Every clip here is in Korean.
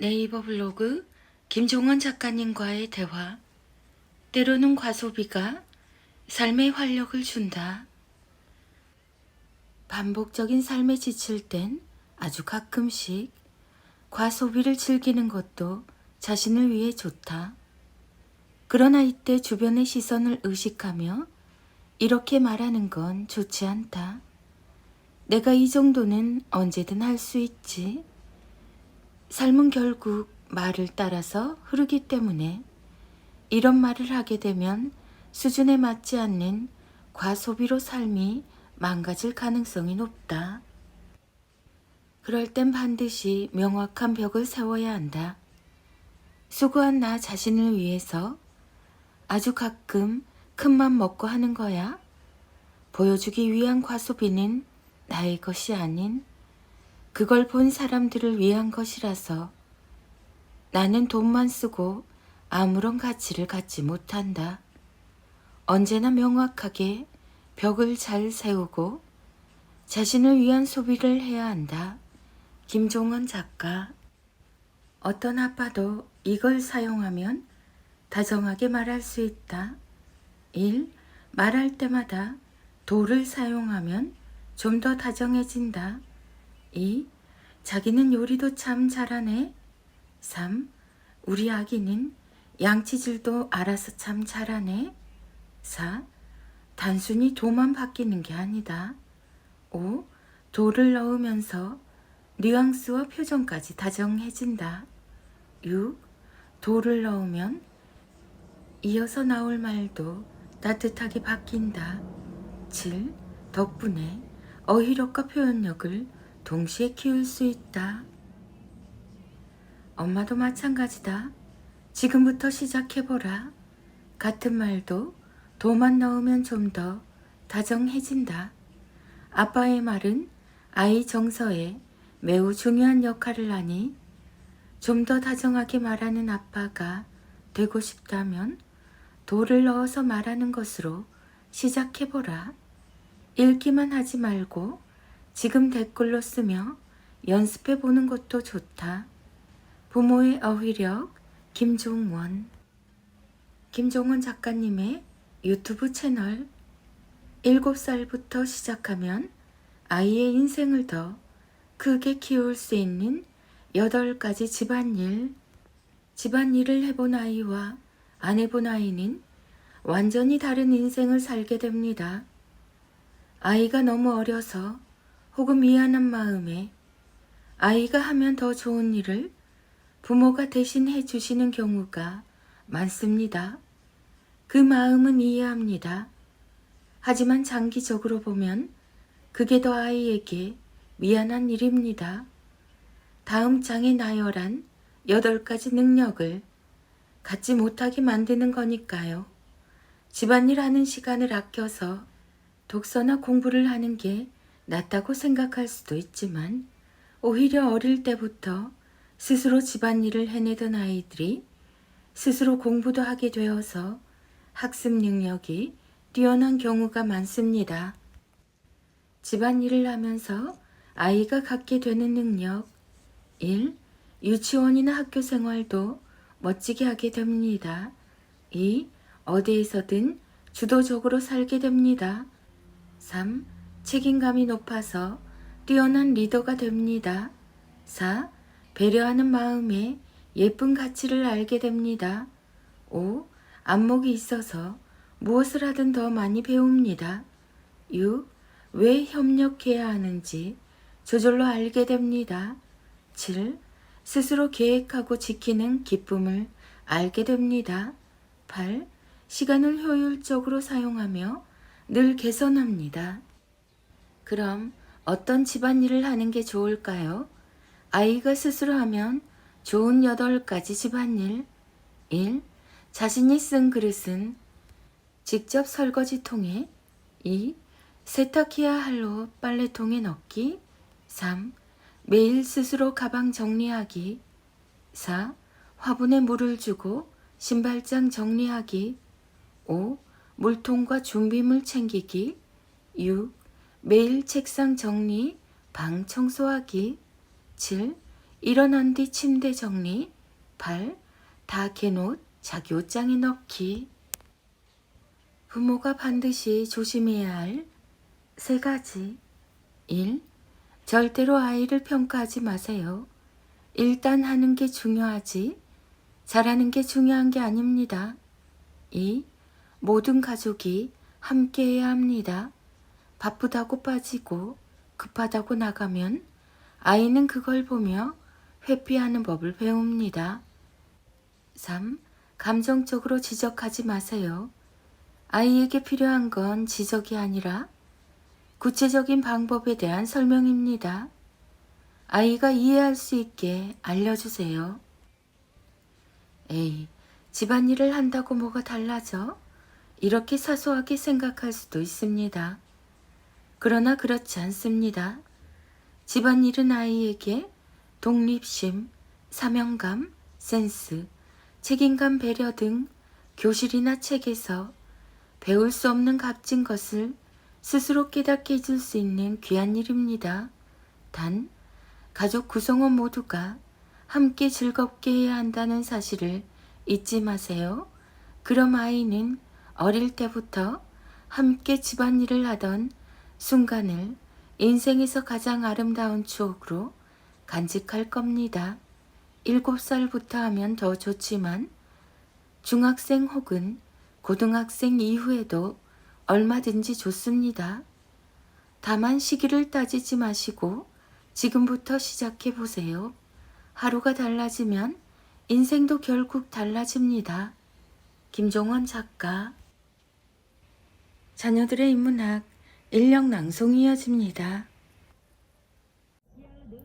네이버 블로그 김종원 작가님과의 대화. 때로는 과소비가 삶의 활력을 준다. 반복적인 삶에 지칠 땐 아주 가끔씩 과소비를 즐기는 것도 자신을 위해 좋다. 그러나 이때 주변의 시선을 의식하며 이렇게 말하는 건 좋지 않다. 내가 이 정도는 언제든 할 수 있지. 삶은 결국 말을 따라서 흐르기 때문에 이런 말을 하게 되면 수준에 맞지 않는 과소비로 삶이 망가질 가능성이 높다. 그럴 땐 반드시 명확한 벽을 세워야 한다. 수고한 나 자신을 위해서 아주 가끔 큰 맘 먹고 하는 거야. 보여주기 위한 과소비는 나의 것이 아닌 그걸 본 사람들을 위한 것이라서 나는 돈만 쓰고 아무런 가치를 갖지 못한다. 언제나 명확하게 벽을 잘 세우고 자신을 위한 소비를 해야 한다. 김종원 작가. 어떤 아빠도 이걸 사용하면 다정하게 말할 수 있다. 1. 말할 때마다 도를 사용하면 좀 더 다정해진다. 2. 자기는 요리도 참 잘하네. 3. 우리 아기는 양치질도 알아서 참 잘하네. 4. 단순히 도만 바뀌는 게 아니다. 5. 도를 넣으면서 뉘앙스와 표정까지 다정해진다. 6. 도를 넣으면 이어서 나올 말도 따뜻하게 바뀐다. 7. 덕분에 어휘력과 표현력을 동시에 키울 수 있다. 엄마도 마찬가지다. 지금부터 시작해보라. 같은 말도 도만 넣으면 좀 더 다정해진다. 아빠의 말은 아이 정서에 매우 중요한 역할을 하니 좀 더 다정하게 말하는 아빠가 되고 싶다면 도를 넣어서 말하는 것으로 시작해보라. 읽기만 하지 말고 지금 댓글로 쓰며 연습해 보는 것도 좋다. 부모의 어휘력 김종원 김종원 작가님의 유튜브 채널 7살부터 시작하면 아이의 인생을 더 크게 키울 수 있는 8가지 집안일 집안일을 해본 아이와 안 해본 아이는 완전히 다른 인생을 살게 됩니다. 아이가 너무 어려서 혹은 미안한 마음에 아이가 하면 더 좋은 일을 부모가 대신 해주시는 경우가 많습니다. 그 마음은 이해합니다. 하지만 장기적으로 보면 그게 더 아이에게 미안한 일입니다. 다음 장에 나열한 8가지 능력을 갖지 못하게 만드는 거니까요. 집안일 하는 시간을 아껴서 독서나 공부를 하는 게 낫다고 생각할 수도 있지만 오히려 어릴 때부터 스스로 집안일을 해내던 아이들이 스스로 공부도 하게 되어서 학습 능력이 뛰어난 경우가 많습니다. 집안일을 하면서 아이가 갖게 되는 능력 1. 유치원이나 학교 생활도 멋지게 하게 됩니다. 2. 어디에서든 주도적으로 살게 됩니다. 3. 책임감이 높아서 뛰어난 리더가 됩니다. 4. 배려하는 마음에 예쁜 가치를 알게 됩니다. 5. 안목이 있어서 무엇을 하든 더 많이 배웁니다. 6. 왜 협력해야 하는지 저절로 알게 됩니다. 7. 스스로 계획하고 지키는 기쁨을 알게 됩니다. 8. 시간을 효율적으로 사용하며 늘 개선합니다. 그럼 어떤 집안일을 하는 게 좋을까요? 아이가 스스로 하면 좋은 8가지 집안일. 1. 자신이 쓴 그릇은 직접 설거지통에 2. 세탁해야 할로 빨래통에 넣기 3. 매일 스스로 가방 정리하기 4. 화분에 물을 주고 신발장 정리하기 5. 물통과 준비물 챙기기 6. 매일 책상 정리, 방 청소하기 7. 일어난 뒤 침대 정리, 발, 다 개놓 자기 옷장에 넣기. 부모가 반드시 조심해야 할 세 가지. 1. 절대로 아이를 평가하지 마세요. 일단 하는 게 중요하지, 잘하는 게 중요한 게 아닙니다. 2. 모든 가족이 함께 해야 합니다. 바쁘다고 빠지고 급하다고 나가면 아이는 그걸 보며 회피하는 법을 배웁니다. 3. 감정적으로 지적하지 마세요. 아이에게 필요한 건 지적이 아니라 구체적인 방법에 대한 설명입니다. 아이가 이해할 수 있게 알려주세요. 에이, 집안일을 한다고 뭐가 달라져? 이렇게 사소하게 생각할 수도 있습니다. 그러나 그렇지 않습니다. 집안일은 아이에게 독립심, 사명감, 센스, 책임감, 배려 등 교실이나 책에서 배울 수 없는 값진 것을 스스로 깨닫게 해줄 수 있는 귀한 일입니다. 단, 가족 구성원 모두가 함께 즐겁게 해야 한다는 사실을 잊지 마세요. 그럼 아이는 어릴 때부터 함께 집안일을 하던 순간을 인생에서 가장 아름다운 추억으로 간직할 겁니다. 일곱 살부터 하면 더 좋지만 중학생 혹은 고등학생 이후에도 얼마든지 좋습니다. 다만 시기를 따지지 마시고 지금부터 시작해 보세요. 하루가 달라지면 인생도 결국 달라집니다. 김종원 작가 자녀들의 인문학 인력 낭송이 이어집니다.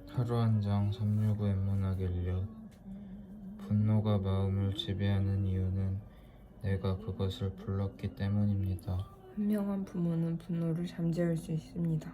하루 한 장 365 인문학 인력 분노가 마음을 지배하는 이유는 내가 그것을 불렀기 때문입니다. 현명한 부모는 분노를 잠재울 수 있습니다.